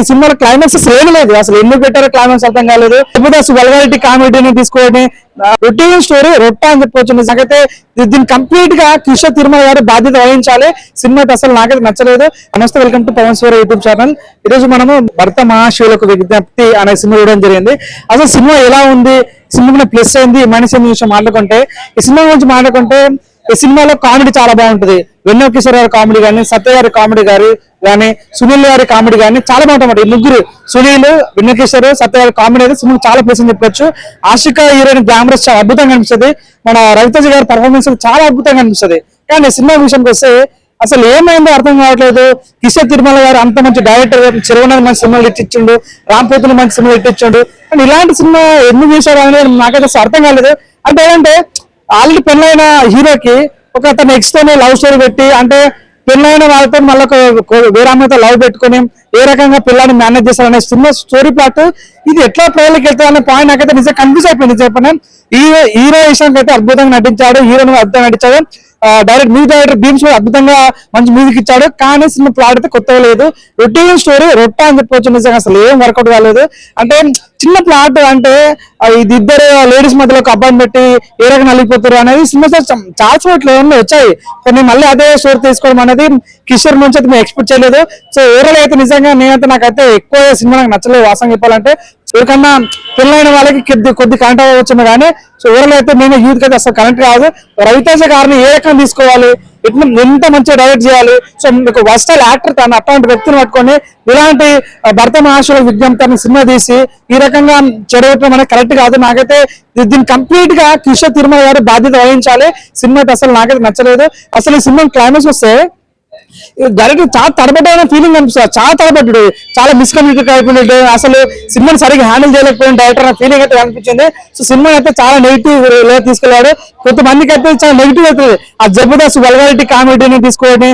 ఈ సినిమాలో క్లైమాక్స్ అసలు ఏమీ లేదు. అసలు ఎందుకు పెట్టారో క్లైమాక్స్ అర్థం కాలేదు. లేకపోతే అసలు వల్గారిటీ కామెడీని తీసుకోవడం రొటీన్ స్టోరీ రొట్ట అని చెప్పుకోవచ్చు నాకైతే దీన్ని కంప్లీట్గా కిషోర్ తిరుమల గారు బాధ్యత వహించాలి. సినిమా అసలు నాకైతే నచ్చలేదు. నమస్తే welcome to Pawan store YouTube channel ఈ రోజు మనము భర్త మహాశివులకు విజ్ఞప్తి అనే సినిమా చూడడం జరిగింది. అసలు సినిమా ఎలా ఉంది? సినిమా ప్లస్ అయింది మనిషి అనే విషయం మాట్లాడుకుంటే ఈ సినిమా గురించి మాట్లాడుకుంటే ఈ సినిమాలో కామెడీ చాలా బాగుంటది. వెన్నో కిషోర్ గారి కామెడీ కానీ సత్య గారి కామెడీ గారి కానీ సునీల్ గారి కామెడీ కానీ చాలా బాగుంటుంది ఈ ముగ్గురు సునీల్ వెన్నో కిషోర్ సత్య గారి కామెడీ అయితే సినిమా చాలా ప్లేస్ అని చెప్పొచ్చు ఆశిక హీరోయిన్ గ్లామరస్ చాలా అద్భుతంగా అనిపిస్తుంది. మన రవితేజ గారి పర్ఫార్మెన్స్ చాలా అద్భుతంగా అనిపిస్తుంది. కానీ సినిమా విషయానికి వస్తే అసలు ఏమైందో అర్థం కావట్లేదు. కిషోర్ తిరుమల గారు అంత మంచి డైరెక్టర్ చిరువనాథ్ మంచి సినిమాలు ఇట్టించిండు రాంపోతులు మంచి సినిమాలు ఇట్టించాడు కానీ ఇలాంటి సినిమా ఎందుకు చేశారు అనేది నాకైతే అర్థం కాలేదు. అంటే ఏంటంటే ఆల్రెడీ పెళ్ళైన హీరోకి ఒక అతను ఎక్స్ లవ్ స్టోరీ పెట్టి అంటే పెళ్ళైన వాళ్ళతో మళ్ళీ ఒక వేరే అమ్మాయితో లవ్ పెట్టుకొని ఏ రకంగా పిల్లాన్ని మేనేజ్ చేస్తారనే సినిమా స్టోరీ ప్లాట్ ఇది ఎట్లా ప్రజలకు అనే పాయింట్ నాకైతే నిజంగా కన్ఫ్యూజ్ అయిపోయింది. చెప్పండి హీరో హీరో విషయానికి అయితే అద్భుతంగా నటించాడు హీరోని అద్భుతంగా నటించాడు. డైరెక్ట్ మ్యూజిక్ డైరెక్టర్ భీమ్స్ కూడా అద్భుతంగా మంచి మ్యూజిక్ ఇచ్చాడు. కానీ సినిమా ప్లాట్ అయితే కొత్తగా లేదు. రొటీన్ స్టోరీ రొట్ట అని చెప్పొచ్చు. నిజంగా అసలు ఏం వర్కౌట్ కాలేదు. అంటే చిన్న ప్లాట్ అంటే ఇది ఇద్దరు లేడీస్ మధ్యలో ఒక అబ్బాయిని పెట్టి ఏ రకంగా నలిగిపోతారు అనేది సినిమా చాలా చోట్ల ఏమన్నా వచ్చాయి. కొన్ని మళ్ళీ అదే స్టోరీ తీసుకోవడం అనేది కిషోర్ నుంచి అయితే మేము ఎక్స్పెక్ట్ చేయలేదు. సో ఓవరాల్ అయితే నిజంగా నేనైతే నాకైతే ఎక్కువ సినిమా నాకు నచ్చలేదు. వాసన చెప్పాలంటే ఎవరికన్నా పెళ్ళైన వాళ్ళకి కొద్ది కొద్ది కనెక్ట్ అవ్వచ్చు కానీ సో ఊర్లో అయితే నేను యూత్ అయితే అసలు కనెక్ట్ కాదు. రవితేజ గారిని ఏ రకంగా తీసుకోవాలి? ఎట్లా ఎంత మంచిగా డైరెక్ట్ చేయాలి? సో మీకు వర్స్టల్ యాక్టర్ తను అట్లాంటి వ్యక్తిని పట్టుకొని ఇలాంటి భర్త మహాశుల విజ్ఞప్తాన్ని సినిమా తీసి ఈ రకంగా చెడగొట్టడం అనేది కరెక్ట్ కాదు. నాకైతే దీన్ని కంప్లీట్గా కిషోర్ తిరుమల గారు బాధ్యత వహించాలి. సినిమా అసలు నాకైతే నచ్చలేదు. అసలు ఈ సినిమా క్లైమాక్స్ వస్తే డైరెక్ట్ చాలా తడబడ్డా ఫీలింగ్ అనిపిస్తుంది. చాలా తడబడ్డాడు. చాలా మిస్కమ్యూనికేట్ అయిపోయినట్టు అసలు సినిమాని సరిగ్గా హ్యాండిల్ చేయలేకపోయిన డైరెక్టర్ అనే ఫీలింగ్ అయితే అనిపించింది సో సినిమా అయితే చాలా నెగిటివ్లో తీసుకెళ్ళాడు కొంతమందికి అయితే చాలా నెగిటివ్ అవుతుంది ఆ జబర్దస్త్ వల్గారిటీ కామెడీని తీసుకోవడం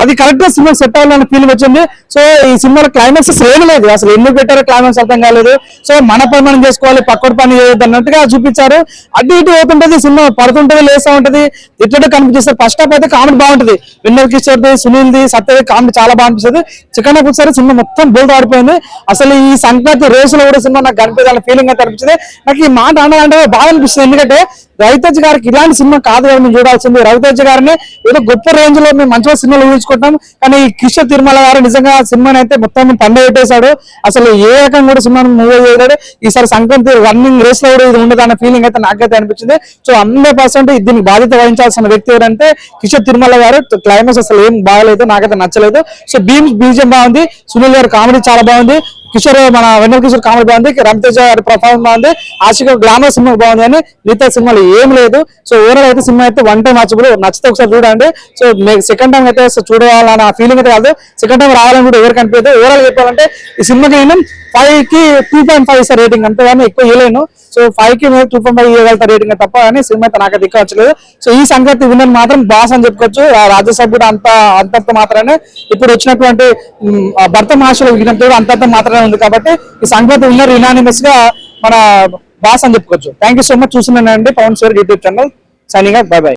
అది కరెక్ట్గా సినిమా సెట్ అవ్వాలన్న ఫీలింగ్ వచ్చింది. సో ఈ సినిమాలో క్లైమాక్స్ ఏమీ లేదు. అసలు ఎందుకు పెట్టారో క్లైమాక్స్ అర్థం కాలేదు. సో మన పని మనం చేసుకోవాలి పక్కన పని చేయొద్దు అన్నట్టుగా చూపించారు. అటు ఇటు అవుతుంటది సినిమా పడుతుంటది లేస్తూ ఉంటది. ఇట్లా కనిపిస్తారు ఫస్ట్ హాఫ్ అయితే కామెడీ బాగుంటది. విన్నర్ కిషోర్ది సునీల్ది సత్యది కామెడీ చాలా బాగా అనిపిస్తుంది. చికెన్ ఒకసారి సినిమా మొత్తం బోల్డ్ ఆడిపోయింది. అసలు ఈ సంక్రాంతి రోజులో కూడా సినిమా నాకు కనిపించాలని ఫీలింగ్ అయితే అనిపించింది. నాకు ఈ మాట అనాలంటే బాగా అనిపిస్తుంది. ఎందుకంటే రవితేజ్ గారికి ఇలాంటి సినిమా కాదు కదా మేము చూడాల్సింది. రవితేజ్ గారిని ఏదో గొప్ప రేంజ్లో మేము మంచిగా సినిమాలు ఊహించుకుంటాం కానీ ఈ కిషోర్ తిరుమల గారు నిజంగా సినిమాని అయితే మొత్తం పండుగ పెట్టేశాడు. అసలు ఏ రకంగా కూడా సినిమాను మూవ్ చేయలేడు. ఈసారి సంక్రాంతి రన్నింగ్ రేస్లో కూడా ఇది ఉండదు అన్న ఫీలింగ్ అయితే నాకైతే అనిపించింది. సో హండ్రెడ్ పర్సెంట్ దీనికి బాధ్యత వహించాల్సిన వ్యక్తి ఎవరంటే కిషోర్ తిరుమల గారు. క్లైమాక్స్ అసలు ఏం బాగలేదు నాకైతే నచ్చలేదు. సో బీమ్స్ బీజం బాగుంది. సునీల్ గారు కామెడీ చాలా బాగుంది. కిషోర్ మన వెన్నెల కిషోర్ కామెడీ బాగుంది రవితేజ గారి పర్ఫార్మెన్స్ బాగుంది ఆశిక గ్లామర్ సినిమా బాగుంది అని మిగతా సినిమాలు ఏం లేదు. సో ఓవరాల్ అయితే సినిమా అయితే వన్ టైం వాచబుల్ నచ్చితే ఒకసారి చూడండి. సో సెకండ్ టైం అయితే చూడాలన్న ఫీలింగ్ అయితే కాదు. సెకండ్ టైం రావాలని కూడా ఎవరికి కనిపించదు ఓవరాల్ చెప్పాలంటే ఈ సినిమాకి నేను ఫైవ్కి టూ పాయింట్ ఫైవ్ ఇస్తారు రేటింగ్ అంతేగాని ఎక్కువ ఇవ్వలేను. సో ఫైవ్కి టూ పాయింట్ ఫైవ్ ఇవ్వగలుగుతా రేటింగ్ తప్ప కానీ సినిమా అయితే నాకు దిక్కవచ్చలేదు సో ఈ సంక్రాంతి విన్నర్ మాత్రం బాస్ అని చెప్పుకోవచ్చు. ఆ రాజ్యసభ కూడా అంత అంతంత మాత్రమే. ఇప్పుడు వచ్చినటువంటి భర్త మహాశుల విజ్ఞప్తి కూడా అంతంత మాత్రమే ఉంది కాబట్టి ఈ సంక్రాంతి విన్నర్ యునానిమస్గా మన బాస్ అని చెప్పుకోవచ్చు. థ్యాంక్ యూ సో మచ్ చూస్తున్నానండి. Pawan sir YouTube channel. Signing bye bye